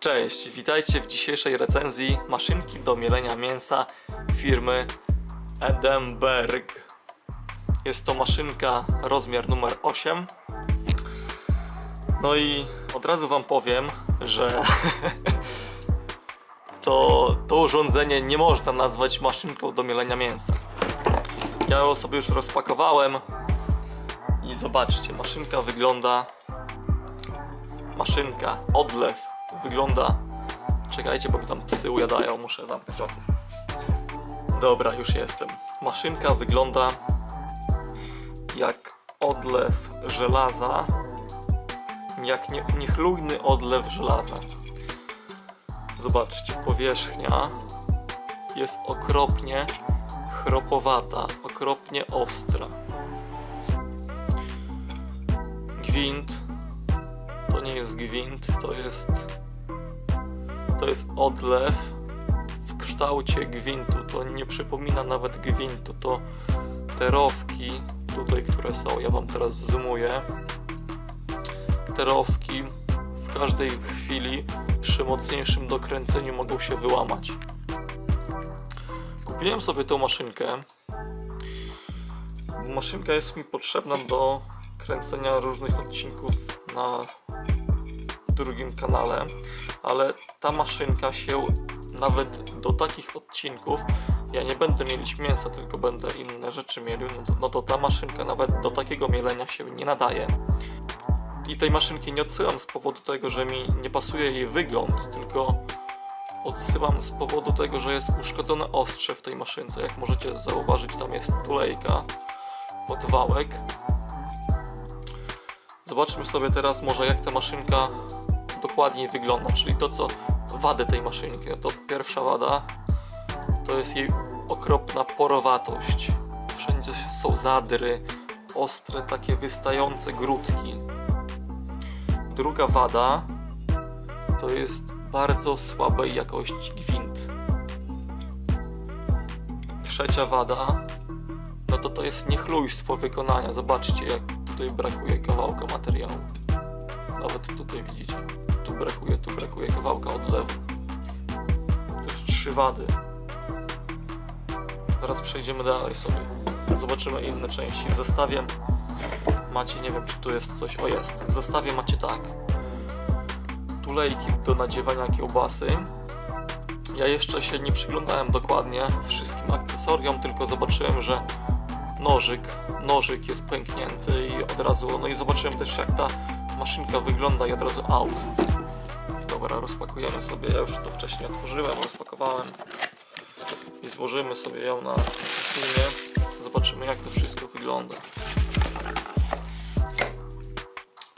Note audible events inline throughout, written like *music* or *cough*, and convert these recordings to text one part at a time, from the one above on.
Cześć, witajcie w dzisiejszej recenzji maszynki do mielenia mięsa firmy Edinburgh. Jest to maszynka rozmiar numer 8. No i od razu Wam powiem, że *laughs* to, to urządzenie nie można nazwać maszynką do mielenia mięsa. Ja ją sobie już rozpakowałem i zobaczcie, maszynka wygląda maszynka, odlew wygląda. Czekajcie, bo mi tam psy ujadają, muszę zamknąć okno. Dobra, już jestem. Maszynka wygląda jak odlew żelaza, jak nie, niechlujny odlew żelaza. Zobaczcie, powierzchnia jest okropnie chropowata, okropnie ostra. Gwint to nie jest gwint, to jest to jest odlew w kształcie gwintu. To nie przypomina nawet gwintu, to te rowki tutaj, które są, ja wam teraz zoomuję. Te rowki w każdej chwili przy mocniejszym dokręceniu mogą się wyłamać. Kupiłem sobie tą maszynkę. Maszynka jest mi potrzebna do kręcenia różnych odcinków na drugim kanale, ale ta maszynka się nawet do takich odcinków, ja nie będę mielić mięsa, tylko będę inne rzeczy mielił, no to, no to ta maszynka nawet do takiego mielenia się nie nadaje. I tej maszynki nie odsyłam z powodu tego, że mi nie pasuje jej wygląd, tylko odsyłam z powodu tego, że jest uszkodzone ostrze w tej maszynce. Jak możecie zauważyć, tam jest tulejka pod wałek. Zobaczmy sobie teraz może jak ta maszynka dokładniej wygląda, czyli to co wady tej maszynki. No to pierwsza wada to jest jej okropna porowatość. Wszędzie są zadry, ostre takie wystające grudki. Druga wada to jest bardzo słabej jakości gwint. Trzecia wada no to to jest niechlujstwo wykonania. Zobaczcie jak tutaj brakuje kawałka materiału. Nawet tutaj widzicie. Tu brakuje, tu brakuje kawałka odlewu. To już trzy wady. Teraz przejdziemy dalej sobie. Zobaczymy inne części. W zestawie macie, nie wiem czy tu jest coś. O jest. W zestawie macie tak. Tulejki do nadziewania kiełbasy. Ja jeszcze się nie przyglądałem dokładnie wszystkim akcesoriom, tylko zobaczyłem, że nożyk, nożyk jest pęknięty i od razu, no i zobaczyłem też jak ta maszynka wygląda i od razu out. Dobra, rozpakujemy sobie, ja już to wcześniej otworzyłem, rozpakowałem i złożymy sobie ją na filmie. Zobaczymy jak to wszystko wygląda.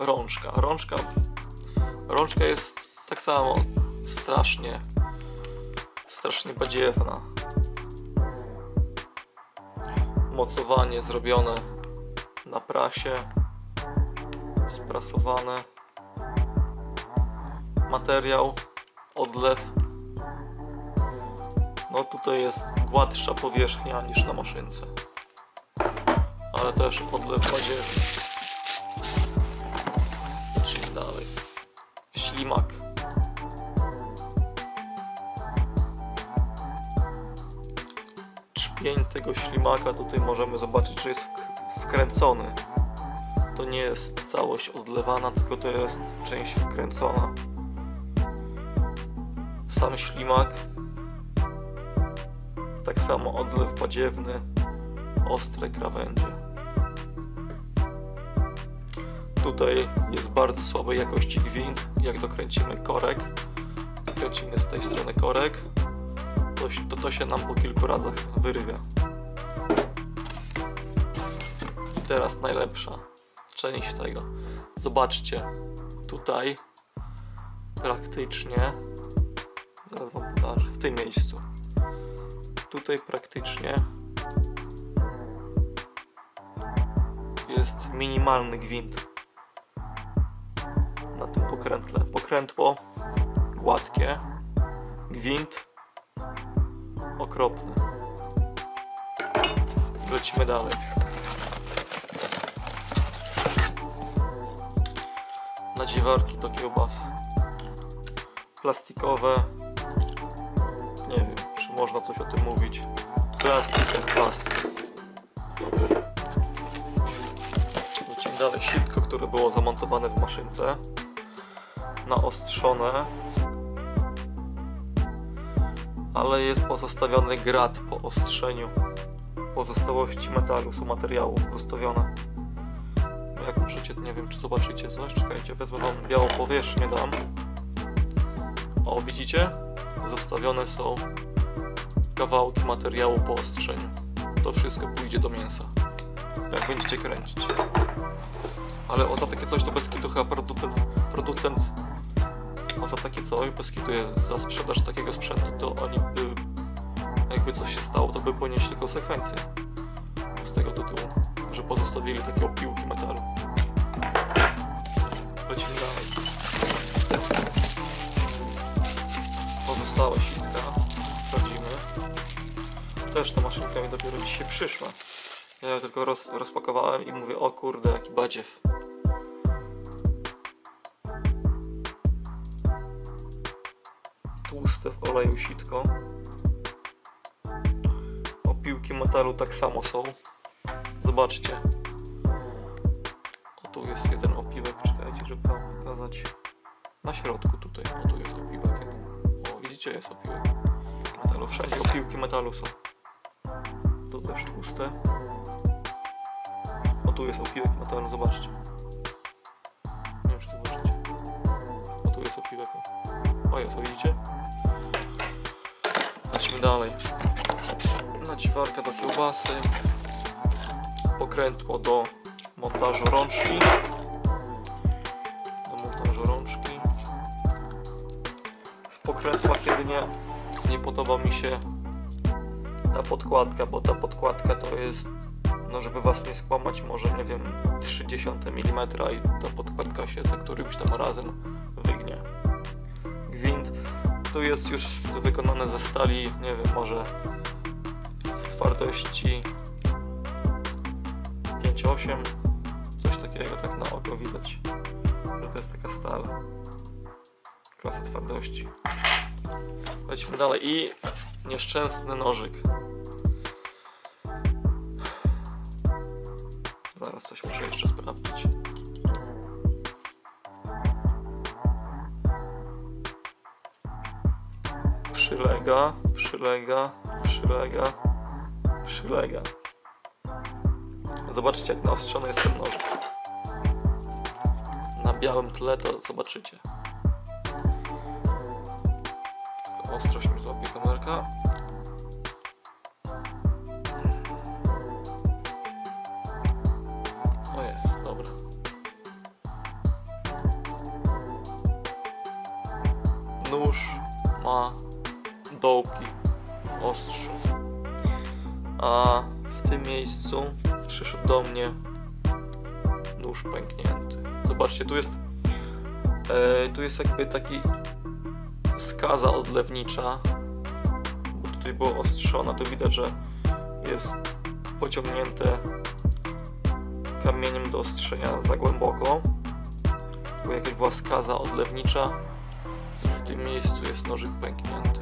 Rączka, rączka, rączka jest tak samo strasznie, strasznie badziewna mocowanie zrobione na prasie, sprasowane. Materiał, odlew. No tutaj jest gładsza powierzchnia niż na maszynce. Ale też odlew badziewny. Lecimy dalej. Ślimak. trzpień tego ślimaka tutaj możemy zobaczyć, że jest wk- wkręcony. To nie jest całość odlewana, tylko to jest część wkręcona. Sam ślimak. Tak samo odlew badziewny, ostre krawędzie. Tutaj jest bardzo słabej jakości gwint. Jak dokręcimy korek, dokręcimy z tej strony korek, to, to, to się nam po kilku razach wyrywia. I teraz najlepsza część tego. Zobaczcie, tutaj praktycznie, zaraz wam pokażę, w tym miejscu. Tutaj praktycznie jest minimalny gwint na tym pokrętle. Pokrętło gładkie, gwint okropny. Lecimy dalej. Nadziewarki do kiełbasy. plastikowe. Można coś o tym mówić. Plastik plastik. Lecimy dalej. Sitko, które było zamontowane w maszynce. Naostrzone. Ale jest pozostawiony grat po ostrzeniu. Pozostałości metalu są materiału zostawione. Jak możecie, nie wiem czy zobaczycie coś, czekajcie, wezmę wam białą powierzchnię dam. O, widzicie? Zostawione są kawałki materiału po ostrzeniu. To wszystko pójdzie do mięsa. Jak będziecie kręcić. Ale o za takie coś to bez kitu chyba producent, producent o za takie coś bez kitu jest za sprzedaż takiego sprzętu to oni by jakby coś się stało to by ponieśli konsekwencje z tego tytułu, że pozostawili takie opiłki metalu. Dopiero dzisiaj przyszła. Ja ją tylko roz, rozpakowałem i mówię, o kurde, jaki badziew. Tłuste w oleju sitko. Opiłki metalu tak samo są. Zobaczcie. O tu jest jeden opiłek, czekajcie, żeby wam pokazać. Na środku tutaj, o tu jest opiłek. O, widzicie, jest opiłek metalu. Wszędzie opiłki metalu są. To też tłuste. O tu jest opiłek metalu, zobaczcie. Nie wiem, czy zobaczycie. O tu jest opiłek. O jest, o widzicie? Lecimy dalej. Naciwarka do kiełbasy. Pokrętło do montażu rączki. Do montażu rączki. W pokrętłach jedynie nie podoba mi się ta podkładka, bo ta podkładka to jest, no żeby was nie skłamać, może nie wiem, 30 mm i ta podkładka się za którymś tam razem wygnie. Gwint tu jest już wykonane ze stali, nie wiem, może w twardości 5-8, coś takiego, tak na oko widać, że to jest taka stal. Klasa twardości. Lecimy dalej i nieszczęsny nożyk. Zaraz coś muszę jeszcze sprawdzić. Przylega, przylega, przylega, przylega. Zobaczcie jak naostrzony jest ten nożyk. Na białym tle to zobaczycie. Ostrość mi złapie kamerka. Nóż ma dołki ostrzu. A w tym miejscu przyszedł do mnie nóż pęknięty. Zobaczcie, tu jest e, tu jest jakby taki skaza odlewnicza, bo tutaj było ostrzone, to widać, że jest pociągnięte kamieniem do ostrzenia za głęboko, bo jakaś była skaza odlewnicza, tym miejscu jest nożyk pęknięty.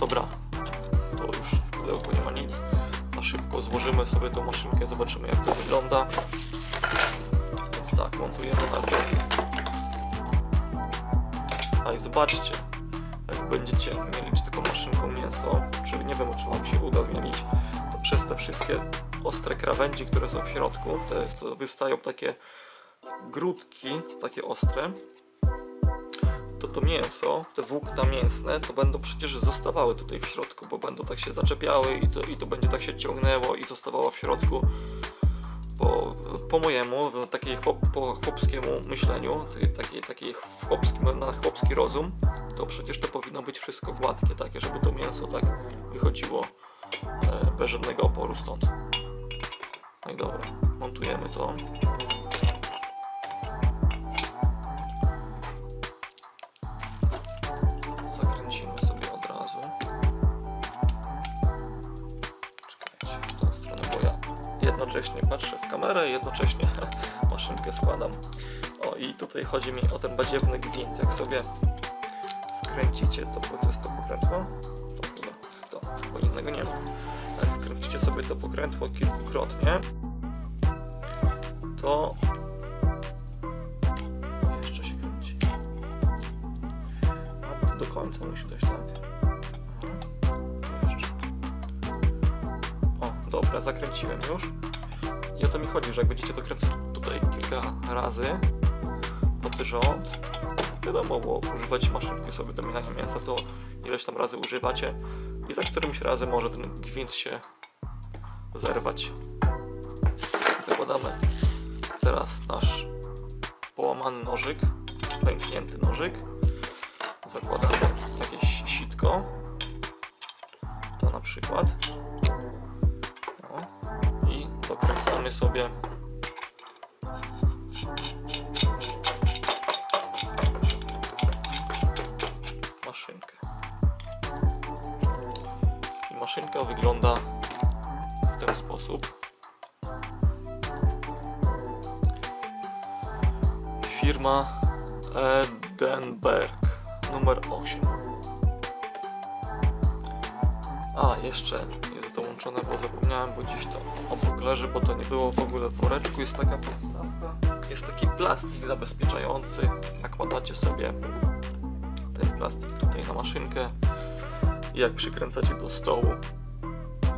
Dobra, to już w pudełku nie ma nic. Na szybko złożymy sobie tą maszynkę, zobaczymy jak to wygląda. Więc tak, montujemy najpierw. A i zobaczcie, jak będziecie mieli taką maszynką mięso, czy nie wiem, czy wam się uda zmienić, to przez te wszystkie ostre krawędzie, które są w środku, te co wystają takie grudki, takie ostre, to to mięso, te włókna mięsne, to będą przecież zostawały tutaj w środku, bo będą tak się zaczepiały i to, i to będzie tak się ciągnęło i zostawało w środku. Po, po mojemu, w takiej chłop, po chłopskiemu myśleniu, takiej, takiej chłopskim, na chłopski rozum, to przecież to powinno być wszystko gładkie, takie, żeby to mięso tak wychodziło e, bez żadnego oporu stąd. No i dobra, montujemy to. Patrzę w kamerę i jednocześnie *laughs* maszynkę składam. O i tutaj chodzi mi o ten badziewny gwint. Jak sobie wkręcicie to, to pokrętło, to chyba to, bo innego nie ma. Wkręcicie sobie to pokrętło kilkukrotnie, to jeszcze się kręci. A to do końca musi dojść, tak? Jeszcze. O, dobra, zakręciłem już. I o to mi chodzi, że jak będziecie to kręcić tutaj kilka razy pod rząd, wiadomo, bo używać maszynki sobie do mienia mięsa, to ileś tam razy używacie i za którymś razem może ten gwint się zerwać. Zakładamy teraz nasz połamany nożyk, pęknięty nożyk. Zakładamy jakieś sitko. To na przykład. Dokręcamy sobie maszynkę. I maszynka wygląda w ten sposób. Firma Edenberg numer 8. A, jeszcze bo zapomniałem, bo gdzieś to obok leży, bo to nie było w ogóle w woreczku. Jest taka podstawka. Jest taki plastik zabezpieczający. Nakładacie sobie ten plastik tutaj na maszynkę i jak przykręcacie do stołu,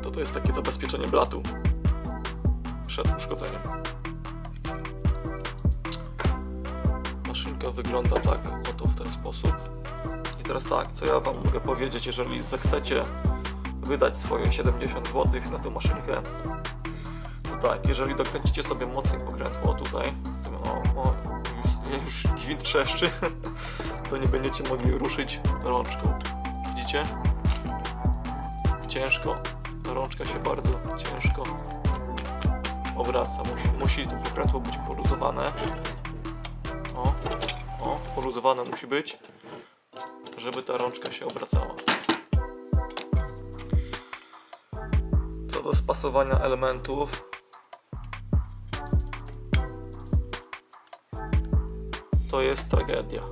to to jest takie zabezpieczenie blatu przed uszkodzeniem. Maszynka wygląda tak oto w ten sposób. I teraz tak, co ja Wam mogę powiedzieć, jeżeli zechcecie wydać swoje 70 zł na tę maszynkę, to tak, jeżeli dokręcicie sobie mocniej pokrętło tutaj, o, o, już, już gwint trzeszczy, *laughs* to nie będziecie mogli ruszyć rączką. Widzicie? Ciężko. Ta rączka się bardzo ciężko obraca. Musi, musi to pokrętło być poluzowane. O, o, poluzowane musi być, żeby ta rączka się obracała. Spasowania elementów, to jest tragedia.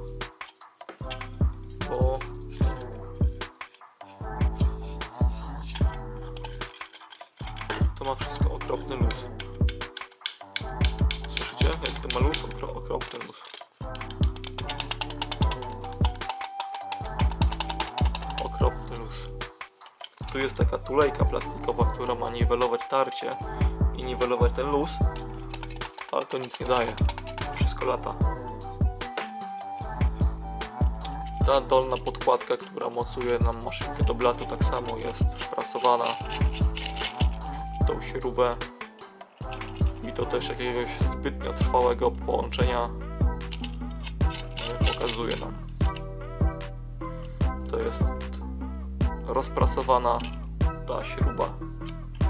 Tu jest taka tulejka plastikowa, która ma niwelować tarcie i niwelować ten luz, ale to nic nie daje. Wszystko lata. Ta dolna podkładka, która mocuje nam maszynkę do blatu, tak samo jest wprasowana w tą śrubę. I to też jakiegoś zbytnio trwałego połączenia nie pokazuje nam. To jest rozprasowana ta śruba,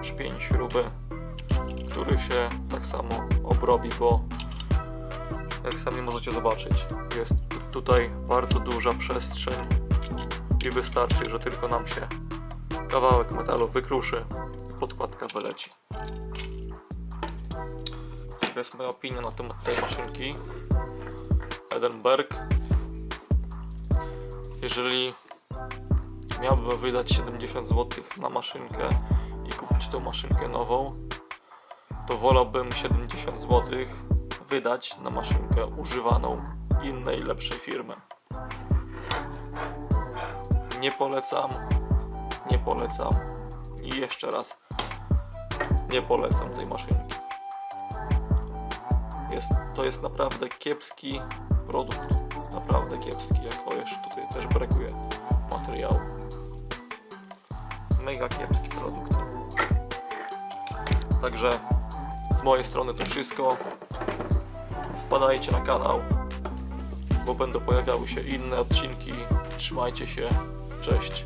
szpień śruby, który się tak samo obrobi, bo jak sami możecie zobaczyć, jest tu- tutaj bardzo duża przestrzeń i wystarczy, że tylko nam się kawałek metalu wykruszy i podkładka wyleci. Taka jest moja opinia na temat tej maszynki Edenberg. Jeżeli miałbym wydać 70 zł na maszynkę i kupić tą maszynkę nową, to wolałbym 70 zł wydać na maszynkę używaną innej, lepszej firmy. Nie polecam, nie polecam i jeszcze raz nie polecam tej maszynki. Jest, to jest naprawdę kiepski produkt, naprawdę kiepski, jak o jeszcze tutaj też brakuje materiału. Mega kiepski produkt. Także z mojej strony to wszystko. Wpadajcie na kanał, bo będą pojawiały się inne odcinki. Trzymajcie się. Cześć.